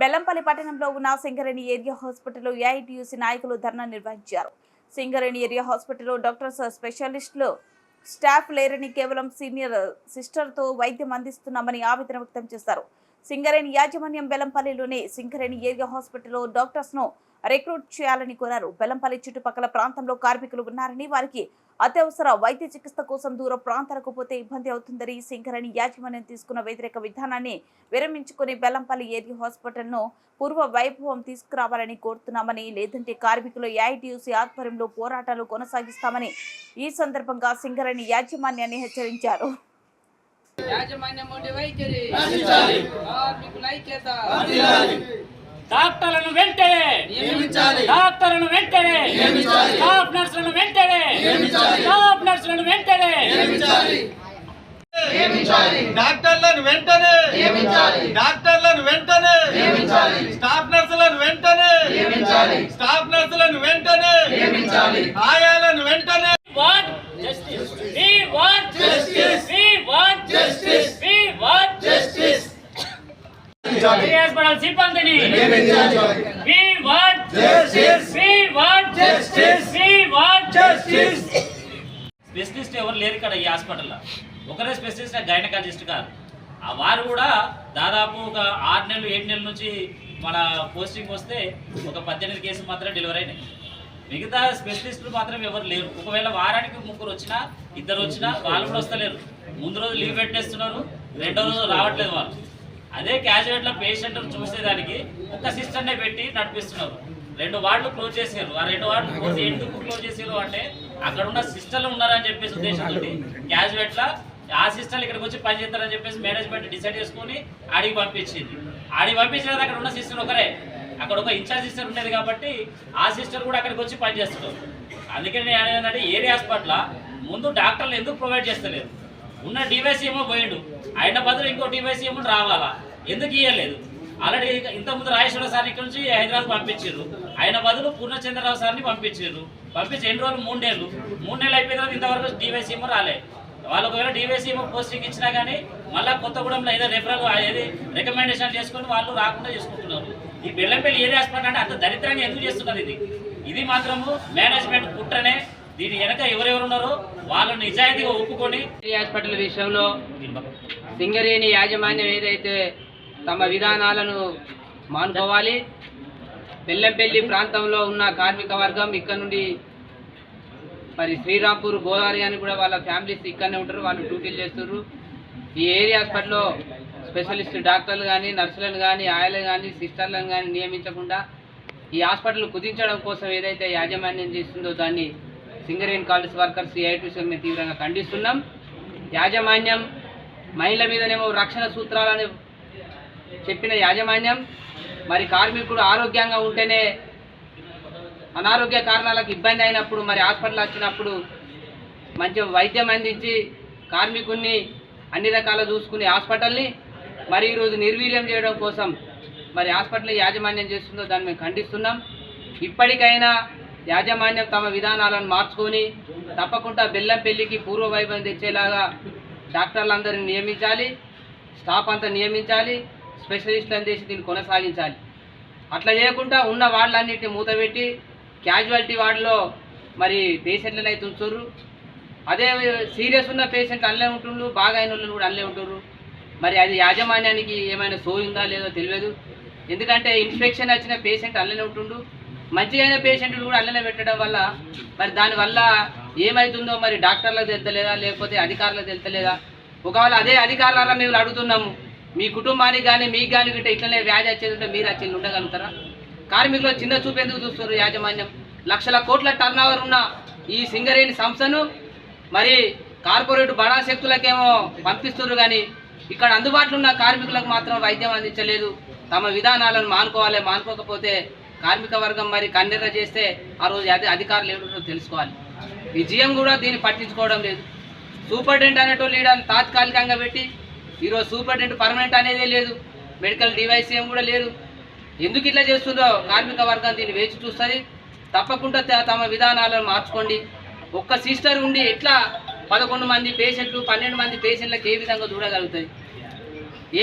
బెల్లంపల్లి పట్టణంలో ఉన్న సింగరేణి ఏరియా హాస్పిటల్లో ఏఐటియుసి నాయకులు ధర్నా నిర్వహించారు. సింగరేణి ఏరియా హాస్పిటల్లో డాక్టర్స్ స్పెషలిస్టులు స్టాఫ్ లేరని కేవలం సీనియర్ సిస్టర్తో వైద్యం అందిస్తున్నామని ఆవేదన వ్యక్తం చేశారు. సింగరేణి యాజమాన్యం బెల్లంపల్లిలోని సింగరేణి ఏరియా హాస్పిటల్లో డాక్టర్స్ను రిక్రూట్ చేయాలని కోరారు. బెల్లంపల్లి చుట్టుపక్కల ప్రాంతంలో కార్మికులు ఉన్నారని వారికి అత్యవసర వైద్య చికిత్స కోసం దూర ప్రాంతాలకు పోతే ఇబ్బంది అవుతుందని సింగరేణి యాజమాన్యం తీసుకున్న వ్యతిరేక విధానాన్ని విరమించుకుని బెల్లంపల్లి ఏరియా హాస్పిటల్ను పూర్వ వైభవం తీసుకురావాలని కోరుతున్నామని లేదంటే కార్మికులు ఏఐటియుసి ఆధ్వర్యంలో పోరాటాలు కొనసాగిస్తామని ఈ సందర్భంగా సింగరేణి యాజమాన్యాన్ని హెచ్చరించారు. డాక్టర్లను వెంటనే నియమించాలి. డాక్టర్లను వెంటనే. నియమించాలి. స్టాఫ్ నర్సులను వెంటనే. నియమించాలి. స్టాఫ్ నర్సులను వెంటనే. నియమించాలి. నియమించాలి. డాక్టర్లను వెంటనే. నియమించాలి. డాక్టర్లను వెంటనే. నియమించాలి. స్టాఫ్ నర్సులను వెంటనే. నియమించాలి. స్టాఫ్ నర్సులను వెంటనే. నియమించాలి. ఆయాలను వెంటనే want justice we want Justice. We want Justice. We want justice hospital సిబ్బందిని. నియమించాలి we want Justice. We want Justice. We want Justice. Specialist ఎవరు లేరు ఇక్కడ ఈ హాస్పిటల్లో. ఒకరే స్పెషలిస్ట్ గైనకాలజిస్ట్ గారు ఆ వారు కూడా దాదాపు ఒక ఆరు నెలలు ఏడు నెలల నుంచి మన పోస్టింగ్ వస్తే ఒక పద్దెనిమిది కేసులు మాత్రమే డెలివరీ అయినాయి. మిగతా స్పెషలిస్టులు మాత్రం ఎవరు లేరు. ఒకవేళ వారానికి ముగ్గురు వచ్చినా ఇద్దరు వచ్చినా వాళ్ళు కూడా వస్తలేరు. ముందు రోజు లీవ్ పెట్టేస్తున్నారు రెండో రోజు రావట్లేదు వాళ్ళు. అదే క్యాజువేట్లో పేషెంట్ చూసేదానికి ఒక సిస్టర్నే పెట్టి నడిపిస్తున్నారు. రెండు వార్డులు క్లోజ్ చేసారు ఆ రెండు వార్డులు క్లోజ్ ఎందుకు క్లోజ్ చేసారు అంటే అక్కడ ఉన్న సిస్టర్లు ఉన్నారని చెప్పేసి ఉద్దేశంతో క్యాజువేట్లా ఆ సిస్టర్లు ఇక్కడికి వచ్చి పని చేస్తారని చెప్పేసి మేనేజ్మెంట్ డిసైడ్ చేసుకొని ఆడికి పంపించింది. ఆడికి పంపించిన అక్కడ ఉన్న సిస్టర్ ఒకరే. అక్కడ ఒక ఇన్ఛార్జ్ సిస్టర్ ఉండేది కాబట్టి ఆ సిస్టర్ కూడా అక్కడికి వచ్చి పనిచేస్తున్నారు అందుకని నేను ఏంటంటే ఏరియా హాస్పిటల్ ముందు డాక్టర్లు ఎందుకు ప్రొవైడ్ చేస్తలేదు? ఉన్న డివైస్ ఏమో పోయిండు. ఆయన బదులు ఇంకో డివైస్ ఏమో రావాలా? ఎందుకు ఇవ్వలేదు ఆల్రెడీ ఇంతకుముందు రాజేశ్వర సార్ ఇక్కడ నుంచి హైదరాబాద్ పంపించారు ఆయన బదులు పూర్ణచంద్రరావు సార్ని పంపించారు పంపించి ఎన్ని రోజులు మూడేళ్ళు. మూడు నెలలు అయిపోయిన తర్వాత ఇంతవరకు డివైస్ ఏమో రాలే. వాళ్ళు ఒకవేళ డివైస్ పోస్టింగ్ ఇచ్చినా కానీ మళ్ళీ కొత్తగూడెంలో ఏదో రెఫరల్ ఏది రికమెండేషన్ చేసుకొని వాళ్ళు రాకుండా చేసుకుంటున్నారు. ఈ బెల్లంపల్లి ఏరియా హాస్పిటల్ అంటే అంత దరిద్రంగా ఎందుకు చేస్తున్నారు ఇది? ఇది మాత్రము మేనేజ్మెంట్ కుట్రనే. దీని వెనక ఎవరెవరు ఉన్నారో వాళ్ళు నిజాయితీగా ఒప్పుకొని హాస్పిటల్ విషయంలో సింగరేణి యాజమాన్యం ఏదైతే తమ విధానాలను మానుకోవాలి బెల్లంపల్లి ప్రాంతంలో ఉన్న కార్మిక వర్గం ఇక్కడ నుండి మరి శ్రీరాంపూర్ గోదావరి అని కూడా వాళ్ళ ఫ్యామిలీస్ ఇక్కడనే ఉంటారు వాళ్ళు డ్యూటీలు చేస్తున్నారు ఈ ఏరియా హాస్పిటల్లో స్పెషలిస్ట్ డాక్టర్లు కానీ నర్సులను కానీ ఆయలు కానీ సిస్టర్లను కానీ నియమించకుండా ఈ హాస్పిటల్ కుదించడం కోసం ఏదైతే యాజమాన్యం చేస్తుందో దాన్ని సింగరేణి కాలేజ్ వర్కర్స్ ఏఐటీసీ మేము తీవ్రంగా ఖండిస్తున్నాం. యాజమాన్యం మహిళల మీదనేమో రక్షణ సూత్రాలని చెప్పిన యాజమాన్యం మరి కార్మికుడు ఆరోగ్యంగా ఉంటేనే అనారోగ్య కారణాలకు ఇబ్బంది అయినప్పుడు మరి హాస్పిటల్ వచ్చినప్పుడు మంచి వైద్యం అందించి కార్మికుడిని అన్ని రకాల చూసుకునే హాస్పిటల్ని మరి ఈరోజు నిర్వీర్యం చేయడం కోసం మరి హాస్పిటల్ యాజమాన్యం చేస్తుందో దాన్ని మేము ఖండిస్తున్నాం. ఇప్పటికైనా యాజమాన్యం తమ విధానాలను మార్చుకొని తప్పకుండా బెల్లం పెళ్ళికి పూర్వ వైభవం తెచ్చేలాగా డాక్టర్లందరినీ నియమించాలి స్టాఫ్ అంతా నియమించాలి స్పెషలిస్టులను చేసి దీన్ని కొనసాగించాలి. అట్లా చేయకుండా ఉన్న వార్డులన్నింటినీ మూతపెట్టి క్యాజువాలిటీ వార్డులో మరి పేషెంట్లను అయితే ఉంచుర్రు అదే సీరియస్ ఉన్న పేషెంట్ అల్లే ఉంటుండ్రు బాగా అయిన వాళ్ళు కూడా అల్లే ఉంటుర్రు మరి అది యాజమాన్యానికి ఏమైనా సోయిందా లేదో తెలియదు. ఎందుకంటే ఇన్ఫెక్షన్ వచ్చిన పేషెంట్ అల్లనే ఉంటుండు మంచిగా అయిన పేషెంట్లు కూడా అల్లనే పెట్టడం వల్ల మరి దానివల్ల ఏమవుతుందో మరి డాక్టర్లకు తెలుతలేదా? లేకపోతే అధికారులకు తెలుతలేదా? ఒకవేళ అదే అధికారుల మేము అడుగుతున్నాము మీ కుటుంబానికి కానీ మీకు కానీ గిట్ట ఇట్లనే వ్యాధి వచ్చేది ఉంటే మీరు వచ్చి ఉండగలుగుతారా? కార్మికులు చిన్న చూపు ఎందుకు చూస్తున్నారు యాజమాన్యం? లక్షల కోట్ల టర్న్ ఉన్న ఈ సింగరేణి సంస్థను మరి కార్పొరేట్ బడా శక్తులకేమో పంపిస్తున్నారు కానీ ఇక్కడ అందుబాటులో ఉన్న కార్మికులకు మాత్రం వైద్యం అందించలేదు. తమ విధానాలను మానుకోవాలి మానుకోకపోతే కార్మిక వర్గం మరి కన్నెర్ర చేస్తే ఆ రోజు అదే అధికారులు ఏమిటో తెలుసుకోవాలి. విజయం కూడా దీన్ని పట్టించుకోవడం లేదు. సూపరింటెండెంట్ అనేటోళ్ళు లీడర్ని తాత్కాలికంగా పెట్టి ఈరోజు సూపరింటెండెంట్ పర్మనెంట్ అనేదే లేదు. మెడికల్ డివైస్ ఏం కూడా లేదు. ఎందుకు ఇట్లా చేస్తుందో కార్మిక వర్గం దీన్ని వేచి చూస్తుంది. తప్పకుండా త- తమ విధానాలను మార్చుకోండి. ఒక్క సిస్టర్ ఉండి ఎట్లా పదకొండు మంది పేషెంట్లు పన్నెండు మంది పేషెంట్లకు ఏ విధంగా చూడగలుగుతుంది